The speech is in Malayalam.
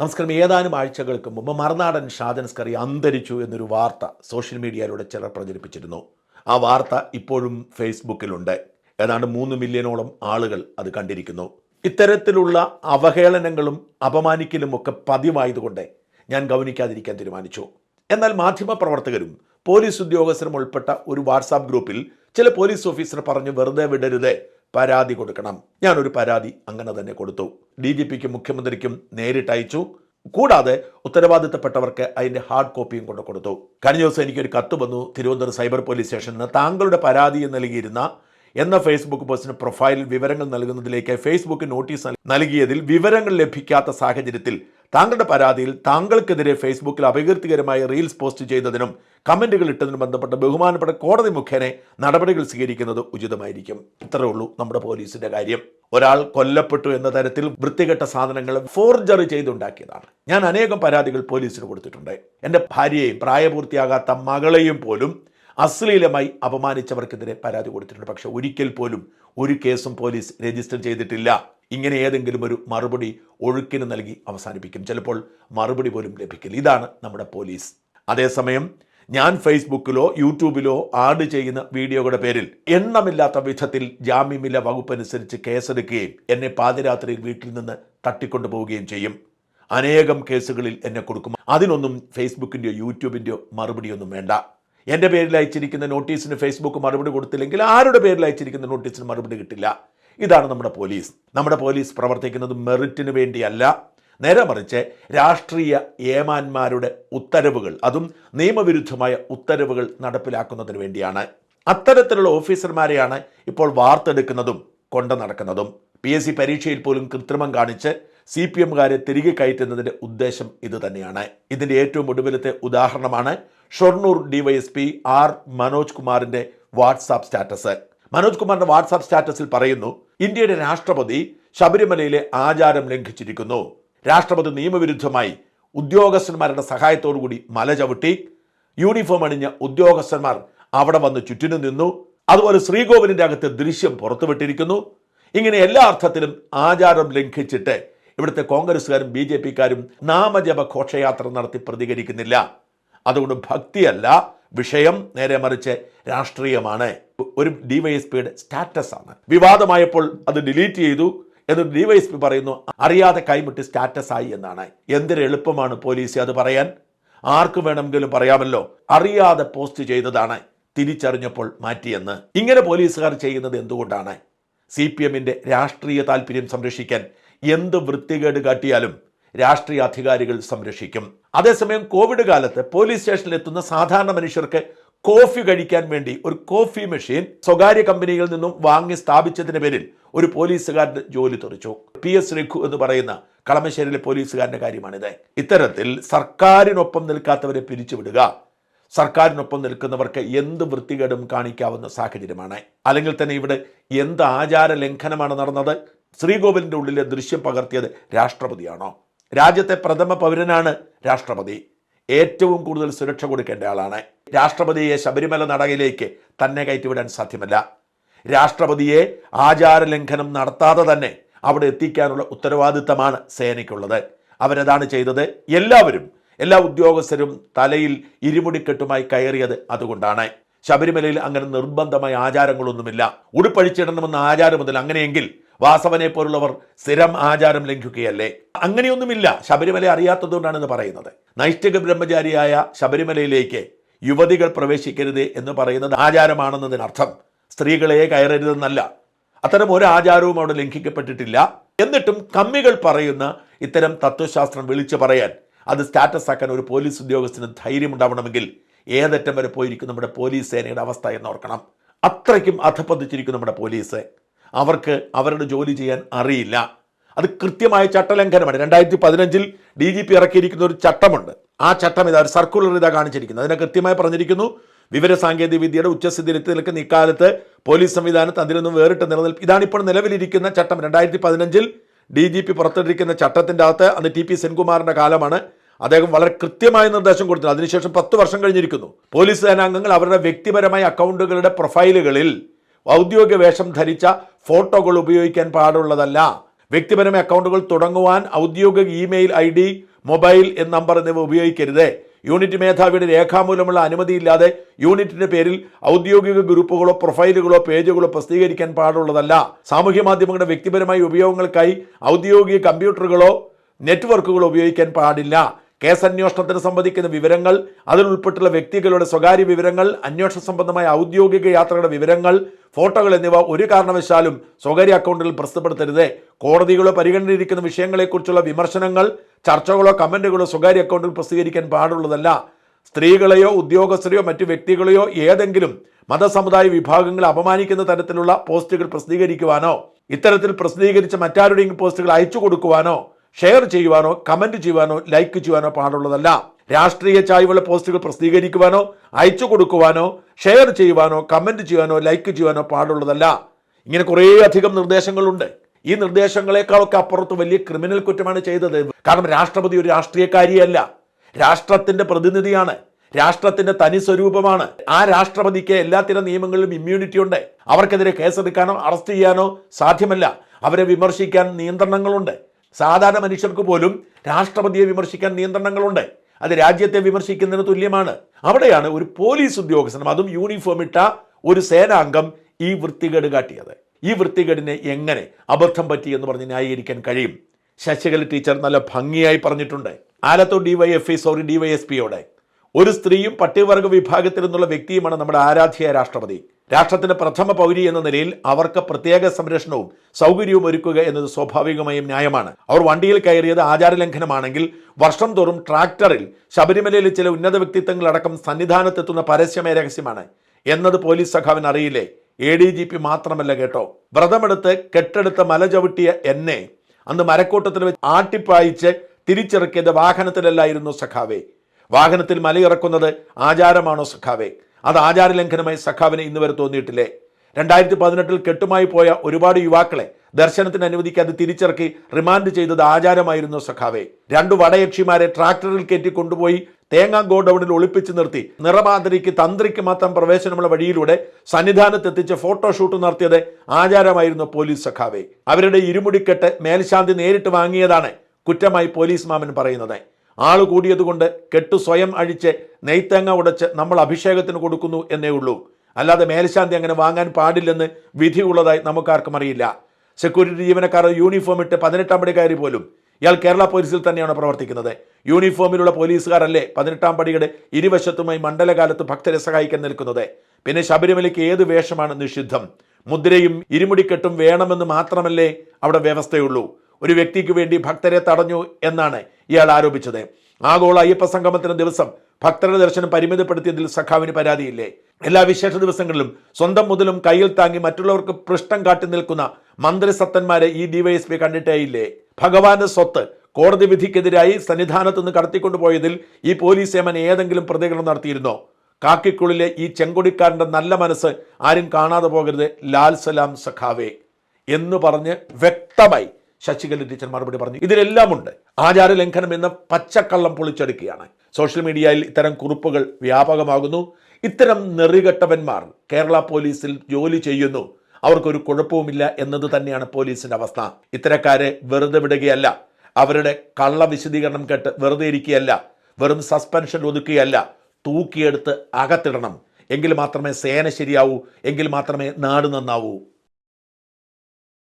നമസ്കാരം. ഏതാനും ആഴ്ചകൾക്ക് മുമ്പ് മറുനാടൻ ഷാജൻസ്കറി അന്തരിച്ചു എന്നൊരു വാർത്ത സോഷ്യൽ മീഡിയയിലൂടെ ചിലർ പ്രചരിപ്പിച്ചിരുന്നു. ആ വാർത്ത ഇപ്പോഴും ഫേസ്ബുക്കിലുണ്ട്. ഏതാണ്ട് മൂന്ന് മില്യണോളം ആളുകൾ അത് കണ്ടിരിക്കുന്നു. ഇത്തരത്തിലുള്ള അവഹേളനങ്ങളും അപമാനിക്കലും ഒക്കെ പതിവായതുകൊണ്ട് ഞാൻ ഗൗനിക്കാതിരിക്കാൻ തീരുമാനിച്ചു. എന്നാൽ മാധ്യമപ്രവർത്തകരും പോലീസ് ഉദ്യോഗസ്ഥരും ഉൾപ്പെട്ട ഒരു വാട്സാപ്പ് ഗ്രൂപ്പിൽ ചില പോലീസ് ഓഫീസർ പറഞ്ഞു വെറുതെ വിടരുത്. പരാതി കൊടുക്കണം. ഞാനൊരു പരാതി അങ്ങനെ തന്നെ കൊടുത്തു. ഡി ജി പിക്കും മുഖ്യമന്ത്രിക്കും നേരിട്ട് അയച്ചു. കൂടാതെ ഉത്തരവാദിത്തപ്പെട്ടവർക്ക് അതിന്റെ ഹാർഡ് കോപ്പിയും കൊണ്ട് കൊടുത്തു. കഴിഞ്ഞ ദിവസം എനിക്കൊരു കത്ത് വന്നു. തിരുവനന്തപുരം സൈബർ പോലീസ് സ്റ്റേഷനിൽ നിന്ന് താങ്കളുടെ പരാതി നൽകിയിരുന്ന എന്ന ഫേസ്ബുക്ക് പോസ്റ്റിന് പ്രൊഫൈലിൽ വിവരങ്ങൾ നൽകുന്നതിലേക്ക് ഫേസ്ബുക്ക് നോട്ടീസ് നൽകിയതിൽ വിവരങ്ങൾ ലഭിക്കാത്ത സാഹചര്യത്തിൽ താങ്കളുടെ പരാതിയിൽ താങ്കൾക്കെതിരെ ഫേസ്ബുക്കിൽ അപകീർത്തികരമായ റീൽസ് പോസ്റ്റ് ചെയ്തതിനും കമന്റുകൾ ഇട്ടതിന് ബന്ധപ്പെട്ട ബഹുമാനപ്പെട്ട കോടതി മുഖേന നടപടികൾ സ്വീകരിക്കുന്നത് ഉചിതമായിരിക്കും. ഇത്രയേ ഉള്ളൂ നമ്മുടെ പോലീസിന്റെ കാര്യം. ഒരാൾ കൊല്ലപ്പെട്ടു എന്ന തരത്തിൽ വൃത്തികെട്ട സാധനങ്ങൾ ഫോർജറി ചെയ്തുണ്ടാക്കിയതാണ്. ഞാൻ അനേകം പരാതികൾ പോലീസിന് കൊടുത്തിട്ടുണ്ട്. എന്റെ ഭാര്യയെയും പ്രായപൂർത്തിയാകാത്ത മകളെയും പോലും അശ്ലീലമായി അപമാനിച്ചവർക്കെതിരെ പരാതി കൊടുത്തിട്ടുണ്ട്. പക്ഷെ ഒരിക്കൽ പോലും ഒരു കേസും പോലീസ് രജിസ്റ്റർ ചെയ്തിട്ടില്ല. ഇങ്ങനെ ഏതെങ്കിലും ഒരു മറുപടി ഒഴുക്കിന് നൽകി അവസാനിപ്പിക്കും. ചിലപ്പോൾ മറുപടി പോലും ലഭിക്കില്ല. ഇതാണ് നമ്മുടെ പോലീസ്. അതേസമയം ഞാൻ ഫേസ്ബുക്കിലോ യൂട്യൂബിലോ ആഡ് ചെയ്യുന്ന വീഡിയോകളുടെ പേരിൽ എണ്ണമില്ലാത്ത വിധത്തിൽ ജാമ്യമില്ല വകുപ്പനുസരിച്ച് കേസെടുക്കുകയും എന്നെ പാതിരാത്രിയിൽ വീട്ടിൽ നിന്ന് തട്ടിക്കൊണ്ടു പോവുകയും ചെയ്യും. അനേകം കേസുകളിൽ എന്നെ കൊടുക്കും. അതിനൊന്നും ഫേസ്ബുക്കിന്റെയോ യൂട്യൂബിന്റെയോ മറുപടിയൊന്നും വേണ്ട. എന്റെ പേരിൽ അയച്ചിരിക്കുന്ന നോട്ടീസിന് ഫേസ്ബുക്ക് മറുപടി കൊടുത്തില്ലെങ്കിൽ ആരുടെ പേരിൽ അയച്ചിരിക്കുന്ന നോട്ടീസിന് മറുപടി കിട്ടില്ല. ഇതാണ് നമ്മുടെ പോലീസ്. നമ്മുടെ പോലീസ് പ്രവർത്തിക്കുന്നത് മെറിറ്റിന് വേണ്ടിയല്ല. നേരെ മറിച്ച് രാഷ്ട്രീയ ഏമാന്മാരുടെ ഉത്തരവുകൾ അതും നിയമവിരുദ്ധമായ ഉത്തരവുകൾ നടപ്പിലാക്കുന്നതിന് വേണ്ടിയാണ്. അത്തരത്തിലുള്ള ഓഫീസർമാരെയാണ് ഇപ്പോൾ വാർത്തെടുക്കുന്നതും കൊണ്ടു നടക്കുന്നതും. പി എസ് സി പരീക്ഷയിൽ പോലും കൃത്രിമം കാണിച്ച് സി പി എമ്മുകാരെ തിരികെ കയറ്റുന്നതിന്റെ ഉദ്ദേശം ഇത് തന്നെയാണ്. ഇതിന്റെ ഏറ്റവും ഒടുവിലത്തെ ഉദാഹരണമാണ് ഷൊർണൂർ ഡിവൈഎസ്പി ആർ മനോജ് കുമാറിന്റെ വാട്സാപ്പ് സ്റ്റാറ്റസ്. മനോജ് കുമാറിന്റെ വാട്സാപ്പ് സ്റ്റാറ്റസിൽ പറയുന്നു ഇന്ത്യയുടെ രാഷ്ട്രപതി ശബരിമലയിലെ ആചാരം ലംഘിച്ചിരിക്കുന്നു. രാഷ്ട്രപതി നിയമവിരുദ്ധമായി ഉദ്യോഗസ്ഥന്മാരുടെ സഹായത്തോടുകൂടി മല ചവിട്ടി. യൂണിഫോം അണിഞ്ഞ ഉദ്യോഗസ്ഥന്മാർ അവിടെ വന്ന് ചുറ്റിനു നിന്നു. അതുപോലെ ശ്രീകോവിലിന്റെ അകത്ത് ദൃശ്യം പുറത്തുവിട്ടിരിക്കുന്നു. ഇങ്ങനെ എല്ലാ അർത്ഥത്തിലും ആചാരം ലംഘിച്ചിട്ട് ഇവിടുത്തെ കോൺഗ്രസ്സുകാരും ബി ജെ പിക്കാരും നാമജപ ഘോഷയാത്ര നടത്തി പ്രതികരിക്കുന്നില്ല. അതുകൊണ്ട് ഭക്തിയല്ല വിഷയം നേരെ മറിച്ച് രാഷ്ട്രീയമാണ്. ഒരു ഡിവൈഎസ്പിയുടെ സ്റ്റാറ്റസ് ആണ് വിവാദമായപ്പോൾ അത് ഡിലീറ്റ് ചെയ്തു. എന്ന് ഡിവൈഎസ്പി പറയുന്നു അറിയാതെ കൈമുട്ടി സ്റ്റാറ്റസ് ആയി എന്നാണ്. എന്തൊരു എളുപ്പമാണ് പോലീസ് അത് പറയാൻ? ആർക്ക് വേണമെങ്കിലും പറയാമല്ലോ. അറിയാതെ പോസ്റ്റ് ചെയ്തതാണ് തിരിച്ചറിഞ്ഞപ്പോൾ മാറ്റിയെന്ന്. ഇങ്ങനെ പോലീസുകാർ ചെയ്യുന്നത് എന്തുകൊണ്ടാണ്? സി പി എമ്മിന്റെ രാഷ്ട്രീയ താല്പര്യം സംരക്ഷിക്കാൻ എന്ത് വൃത്തികേട് കാട്ടിയാലും രാഷ്ട്രീയ അധികാരികൾ സംരക്ഷിക്കും. അതേസമയം കോവിഡ് കാലത്ത് പോലീസ് സ്റ്റേഷനിലെത്തുന്ന സാധാരണ മനുഷ്യർക്ക് കോഫി കഴിക്കാൻ വേണ്ടി ഒരു കോഫി മെഷീൻ സ്വകാര്യ കമ്പനിയിൽ നിന്നും വാങ്ങി സ്ഥാപിച്ചതിന് പേരിൽ ഒരു പോലീസുകാരന്റെ ജോലി തെറിച്ചു. പി എസ് രഘു എന്ന് പറയുന്ന കളമശ്ശേരിയിലെ പോലീസുകാരന്റെ കാര്യമാണിത്. ഇത്തരത്തിൽ സർക്കാരിനൊപ്പം നിൽക്കാത്തവരെ പിരിച്ചുവിടുക സർക്കാരിനൊപ്പം നിൽക്കുന്നവർക്ക് എന്ത് വൃത്തികേടും കാണിക്കാവുന്ന സാഹചര്യമാണ്. അല്ലെങ്കിൽ തന്നെ ഇവിടെ എന്ത് ആചാര ലംഘനമാണ് നടന്നത്? ശ്രീകോവിലിന്റെ ഉള്ളിലെ ദൃശ്യം പകർത്തിയത് രാഷ്ട്രപതിയാണോ? രാജ്യത്തെ പ്രഥമ പൗരനാണ് രാഷ്ട്രപതി. ഏറ്റവും കൂടുതൽ സുരക്ഷ കൊടുക്കേണ്ട ആളാണ്. രാഷ്ട്രപതിയെ ശബരിമല നടയിലേക്ക് തന്നെ കയറ്റിവിടാൻ സാധ്യമല്ല. രാഷ്ട്രപതിയെ ആചാര ലംഘനം നടത്താതെ തന്നെ അവിടെ എത്തിക്കാനുള്ള ഉത്തരവാദിത്തമാണ് സേനയ്ക്കുള്ളത്. അവരതാണ് ചെയ്തത്. എല്ലാവരും എല്ലാ ഉദ്യോഗസ്ഥരും തലയിൽ ഇരുമുടിക്കെട്ടുമായി കയറിയത് അതുകൊണ്ടാണ്. ശബരിമലയിൽ അങ്ങനെ നിർബന്ധമായ ആചാരങ്ങളൊന്നുമില്ല. ഉടുപ്പഴിച്ചിടണമെന്ന ആചാരം മുതൽ അങ്ങനെയെങ്കിൽ വാസവനെ പോലുള്ളവർ സ്ഥിരം ആചാരം ലംഘിക്കുകയല്ലേ? അങ്ങനെയൊന്നുമില്ല. ശബരിമല അറിയാത്തതുകൊണ്ടാണ് ഇത് പറയുന്നത്. നൈഷ്ഠിക ബ്രഹ്മചാരിയായ ശബരിമലയിലേക്ക് യുവതികൾ പ്രവേശിക്കരുത് എന്ന് പറയുന്നത് ആചാരമാണെന്നതിനർത്ഥം. സ്ത്രീകളെ കയറരുതെന്നല്ല. അത്തരം ഒരു ആചാരവും അവിടെ ലംഘിക്കപ്പെട്ടിട്ടില്ല. എന്നിട്ടും കമ്മികൾ പറയുന്ന ഇത്തരം തത്വശാസ്ത്രം വിളിച്ചു പറയാൻ അത് സ്റ്റാറ്റസ് ആക്കാൻ ഒരു പോലീസ് ഉദ്യോഗസ്ഥന് ധൈര്യം ഉണ്ടാവണമെങ്കിൽ ഏതറ്റം വരെ പോയിരിക്കും നമ്മുടെ പോലീസ് സേനയുടെ അവസ്ഥ എന്ന് ഓർക്കണം. അത്രയ്ക്കും അധപ്പതിച്ചിരിക്കും നമ്മുടെ പോലീസ്. അവർക്ക് അവരുടെ ജോലി ചെയ്യാൻ അറിയില്ല. അത് കൃത്യമായ ചട്ടലംഘനമാണ്. രണ്ടായിരത്തി പതിനഞ്ചിൽ ഡി ജി പി ഇറക്കിയിരിക്കുന്ന ഒരു ചട്ടമുണ്ട്. ആ ചട്ടം ഇതാ ഒരു സർക്കുലർ ഇതാ കാണിച്ചിരിക്കുന്നത്. അതിനെ കൃത്യമായി പറഞ്ഞിരിക്കുന്നു. വിവര സാങ്കേതിക വിദ്യയുടെ ഉച്ചസ്ഥിതിയിലെത്തി നിൽക്കുന്ന ഇക്കാലത്ത് പോലീസ് സംവിധാനത്ത് അതിലൊന്നും വേറിട്ട് നിലനിൽപ്പ്. ഇതാണ് ഇപ്പോൾ നിലവിലിരിക്കുന്ന ചട്ടം. രണ്ടായിരത്തി പതിനഞ്ചിൽ ഡി ജി പി പുറത്തിട്ടിരിക്കുന്ന ചട്ടത്തിന്റെ അകത്ത് അന്ന് ടി പി സെൻകുമാറിന്റെ കാലമാണ് അദ്ദേഹം വളരെ കൃത്യമായ നിർദ്ദേശം കൊടുത്തത് അതിനുശേഷം പത്ത് വർഷം കഴിഞ്ഞിരിക്കുന്നു. പോലീസ് സേനാംഗങ്ങൾ അവരുടെ വ്യക്തിപരമായ അക്കൗണ്ടുകളുടെ പ്രൊഫൈലുകളിൽ ഔദ്യോഗിക വേഷം ധരിച്ച ഫോട്ടോകൾ ഉപയോഗിക്കാൻ പാടുള്ളതല്ല. വ്യക്തിപരമായ അക്കൗണ്ടുകൾ തുടങ്ങുവാൻ ഔദ്യോഗിക ഇമെയിൽ ഐ മൊബൈൽ എന്ന നമ്പർ എന്നിവ ഉപയോഗിക്കരുത്. യൂണിറ്റ് മേധാവിയുടെ രേഖാമൂലമുള്ള അനുമതിയില്ലാതെ യൂണിറ്റിന്റെ പേരിൽ ഔദ്യോഗിക ഗ്രൂപ്പുകളോ പ്രൊഫൈലുകളോ പേജുകളോ പ്രസിദ്ധീകരിക്കാൻ പാടുള്ളതല്ല. സാമൂഹ്യ മാധ്യമങ്ങളുടെ വ്യക്തിപരമായ ഉപയോഗങ്ങൾക്കായി ഔദ്യോഗിക കമ്പ്യൂട്ടറുകളോ നെറ്റ്വർക്കുകളോ ഉപയോഗിക്കാൻ പാടില്ല. കേസന്വേഷണത്തിന് സംബന്ധിക്കുന്ന വിവരങ്ങൾ അതിൽ ഉൾപ്പെട്ടുള്ള വ്യക്തികളുടെ സ്വകാര്യ വിവരങ്ങൾ അന്വേഷണ സംബന്ധമായ ഔദ്യോഗിക യാത്രകളുടെ വിവരങ്ങൾ ഫോട്ടോകൾ എന്നിവ ഒരു കാരണവശാലും സ്വകാര്യ അക്കൗണ്ടിൽ പ്രസിദ്ധപ്പെടുത്തരുത് കോടതികളോ പരിഗണനയിരിക്കുന്ന വിഷയങ്ങളെക്കുറിച്ചുള്ള വിമർശനങ്ങൾ ചർച്ചകളോ കമന്റുകളോ സ്വകാര്യ അക്കൗണ്ടിൽ പ്രസിദ്ധീകരിക്കാൻ പാടുള്ളതല്ല. സ്ത്രീകളെയോ ഉദ്യോഗസ്ഥരെയോ മറ്റു വ്യക്തികളെയോ ഏതെങ്കിലും മതസമുദായ വിഭാഗങ്ങളെ അപമാനിക്കുന്ന തരത്തിലുള്ള പോസ്റ്റുകൾ പ്രസിദ്ധീകരിക്കുവാനോ ഇത്തരത്തിൽ പ്രസിദ്ധീകരിച്ച മറ്റാരുടെയും പോസ്റ്റുകൾ അയച്ചു കൊടുക്കുവാനോ ഷെയർ ചെയ്യുവാനോ കമന്റ് ചെയ്യുവാനോ ലൈക്ക് ചെയ്യുവാനോ പാടുള്ളതല്ല. രാഷ്ട്രീയ ചായ്വുള്ള പോസ്റ്റുകൾ പ്രസിദ്ധീകരിക്കുവാനോ അയച്ചു കൊടുക്കുവാനോ ഷെയർ ചെയ്യുവാനോ കമന്റ് ചെയ്യുവാനോ ലൈക്ക് ചെയ്യുവാനോ പാടുള്ളതല്ല. ഇങ്ങനെ കുറേ അധികം നിർദ്ദേശങ്ങളുണ്ട്. ഈ നിർദ്ദേശങ്ങളെക്കാളൊക്കെ അപ്പുറത്ത് വലിയ ക്രിമിനൽ കുറ്റമാണ് ചെയ്തത്. കാരണം രാഷ്ട്രപതി ഒരു രാഷ്ട്രീയക്കാരിയല്ല. രാഷ്ട്രത്തിന്റെ പ്രതിനിധിയാണ്. രാഷ്ട്രത്തിന്റെ തനി സ്വരൂപമാണ്. ആ രാഷ്ട്രപതിക്ക് എല്ലാത്തരം നിയമങ്ങളിലും ഇമ്മ്യൂണിറ്റി ഉണ്ട്. അവർക്കെതിരെ കേസെടുക്കാനോ അറസ്റ്റ് ചെയ്യാനോ സാധ്യമല്ല. അവരെ വിമർശിക്കാൻ നിയന്ത്രണങ്ങളുണ്ട്. സാധാരണ മനുഷ്യർക്ക് പോലും രാഷ്ട്രപതിയെ വിമർശിക്കാൻ നിയന്ത്രണങ്ങളുണ്ട്. അത് രാജ്യത്തെ വിമർശിക്കുന്നതിന് തുല്യമാണ്. അവിടെയാണ് ഒരു പോലീസ് ഉദ്യോഗസ്ഥനും അതും യൂണിഫോം ഇട്ട ഒരു സേനാംഗം ഈ വൃത്തികേട് കാട്ടിയത്. ഈ വൃത്തികേടിനെ എങ്ങനെ അബദ്ധം പറ്റി എന്ന് പറഞ്ഞ് ന്യായീകരിക്കാൻ കഴിയും? ശശികല ടീച്ചർ നല്ല ഭംഗിയായി പറഞ്ഞിട്ടുണ്ട്. ആലത്തൂർ ഡിവൈഎഫ്ഐ സോറി ഡിവൈഎസ്പിയോടെ. ഒരു സ്ത്രീയും പട്ടികവർഗ വിഭാഗത്തിൽ നിന്നുള്ള വ്യക്തിയുമാണ് നമ്മുടെ ആരാധ്യ രാഷ്ട്രപതി. രാഷ്ട്രത്തിന്റെ പ്രഥമ പൗരി എന്ന നിലയിൽ അവർക്ക് പ്രത്യേക സംരക്ഷണവും സൗകര്യവും ഒരുക്കുക എന്നത് സ്വാഭാവികമായും ന്യായമാണ്. അവർ വണ്ടിയിൽ കയറിയത് ആചാരലംഘനമാണെങ്കിൽ വർഷം തോറും ട്രാക്ടറിൽ ശബരിമലയിലെ ചില ഉന്നത വ്യക്തിത്വങ്ങളടക്കം സന്നിധാനത്തെത്തുന്ന പരസ്യമേ രഹസ്യമാണ്. എന്നത് പോലീസ് സഖാവിന് അറിയില്ലേ? എ ഡി ജി പി മാത്രമല്ല കേട്ടോ. വ്രതമെടുത്ത് കെട്ടെടുത്ത മല ചവിട്ടിയ എന്നെ അന്ന് മരക്കൂട്ടത്തിൽ വെച്ച് ആട്ടിപ്പായിച്ച് തിരിച്ചിറക്കിയത് വാഹനത്തിലല്ലായിരുന്നു സഖാവേ. വാഹനത്തിൽ മലയിറക്കുന്നത് ആചാരമാണോ സഖാവേ? അത് ആചാര ലംഘനമായി സഖാവിന് ഇന്ന് വരെ തോന്നിയിട്ടില്ലേ? രണ്ടായിരത്തി പതിനെട്ടിൽ കെട്ടുമായി പോയ ഒരുപാട് യുവാക്കളെ ദർശനത്തിന് അനുവദിക്കാതെ തിരിച്ചിറക്കി റിമാൻഡ് ചെയ്തത് ആചാരമായിരുന്നു സഖാവെ. രണ്ടു വടയക്ഷിമാരെ ട്രാക്ടറിൽ കയറ്റി കൊണ്ടുപോയി തേങ്ങാ ഗോഡൌണിൽ ഒളിപ്പിച്ചു നിർത്തി. നിറമാതിരിക്ക് തന്ത്രിക്ക് മാത്രം പ്രവേശനമുള്ള വഴിയിലൂടെ സന്നിധാനത്തെത്തിച്ച് ഫോട്ടോഷൂട്ട് നടത്തിയത് ആചാരമായിരുന്നു പോലീസ് സഖാവെ. അവരുടെ ഇരുമുടിക്കെട്ട് മേൽശാന്തി നേരിട്ട് വാങ്ങിയതാണ് കുറ്റമായി പോലീസ് മാമൻ പറയുന്നത്. ആൾ കൂടിയതുകൊണ്ട് കെട്ടു സ്വയം അഴിച്ച് നെയ്ത്തേങ്ങ ഉടച്ച് നമ്മൾ അഭിഷേകത്തിന് കൊടുക്കുന്നു എന്നേ ഉള്ളൂ. അല്ലാതെ മേൽശാന്തി അങ്ങനെ വാങ്ങാൻ പാടില്ലെന്ന് വിധിയുള്ളതായി നമുക്കാർക്കും അറിയില്ല. സെക്യൂരിറ്റി ജീവനക്കാർ യൂണിഫോം ഇട്ട് പതിനെട്ടാം കയറി പോലും. ഇയാൾ കേരള പോലീസിൽ തന്നെയാണ് പ്രവർത്തിക്കുന്നത്. യൂണിഫോമിലുള്ള പോലീസുകാരല്ലേ പതിനെട്ടാം പടിയുടെ ഇരുവശത്തുമായി മണ്ഡലകാലത്ത് ഭക്തരെ സഹായിക്കാൻ നിൽക്കുന്നത്? പിന്നെ ശബരിമലയ്ക്ക് ഏത് വേഷമാണ് നിഷിദ്ധം? മുദ്രയും ഇരുമുടിക്കെട്ടും വേണമെന്ന് മാത്രമല്ലേ അവിടെ വ്യവസ്ഥയുള്ളൂ. ഒരു വ്യക്തിക്ക് വേണ്ടി ഭക്തരെ തടഞ്ഞു എന്നാണ് ഇയാൾ ആരോപിച്ചത്. ആഗോള അയ്യപ്പ സംഗമത്തിന് ദിവസം ഭക്തരുടെ ദർശനം പരിമിതപ്പെടുത്തിയതിൽ സഖാവിന് പരാതിയില്ലേ? എല്ലാ വിശേഷ ദിവസങ്ങളിലും സ്വന്തം മുതലും കയ്യിൽ താങ്ങി മറ്റുള്ളവർക്ക് പൃഷ്ഠം കാട്ടി നിൽക്കുന്ന മന്ത്രിസത്തന്മാരെ ഈ ഡിവൈഎസ്പി കണ്ടിട്ടേയില്ലേ? ഭഗവാന്റെ സ്വത്ത് കോടതി വിധിക്കെതിരായി സന്നിധാനത്ത് നിന്ന് കടത്തിക്കൊണ്ടുപോയതിൽ ഈ പോലീസ് സേമൻ ഏതെങ്കിലും പ്രതികരണം നടത്തിയിരുന്നോ? കാക്കിക്കുള്ളിലെ ഈ ചെങ്കൊടിക്കാരന്റെ നല്ല മനസ്സ് ആരും കാണാതെ പോകരുത് ലാൽ സലാം സഖാവേ എന്ന് പറഞ്ഞ് വ്യക്തമായി ശശികല ടീച്ചർ മറുപടി പറഞ്ഞു. ഇതിലെല്ലാം ഉണ്ട് ആചാര ലംഘനം എന്ന പച്ചക്കള്ളം പൊളിച്ചെടുക്കുകയാണ്. സോഷ്യൽ മീഡിയയിൽ ഇത്തരം കുറിപ്പുകൾ വ്യാപകമാകുന്നു. ഇത്തരം നെറികെട്ടവന്മാർ കേരള പോലീസിൽ ജോലി ചെയ്യുന്നു. അവർക്കൊരു കുഴപ്പവുമില്ല എന്നത് തന്നെയാണ് പോലീസിന്റെ അവസ്ഥ. ഇത്തരക്കാരെ വെറുതെ വിടുകയല്ല. അവരുടെ കള്ള വിശദീകരണം കേട്ട് വെറുതെ ഇരിക്കുകയല്ല. വെറും സസ്പെൻഷൻ ഒതുക്കുകയല്ല. തൂക്കിയെടുത്ത് അകത്തിടണം. എങ്കിൽ മാത്രമേ സേന ശരിയാവൂ. എങ്കിൽ മാത്രമേ നാട് നന്നാവൂ.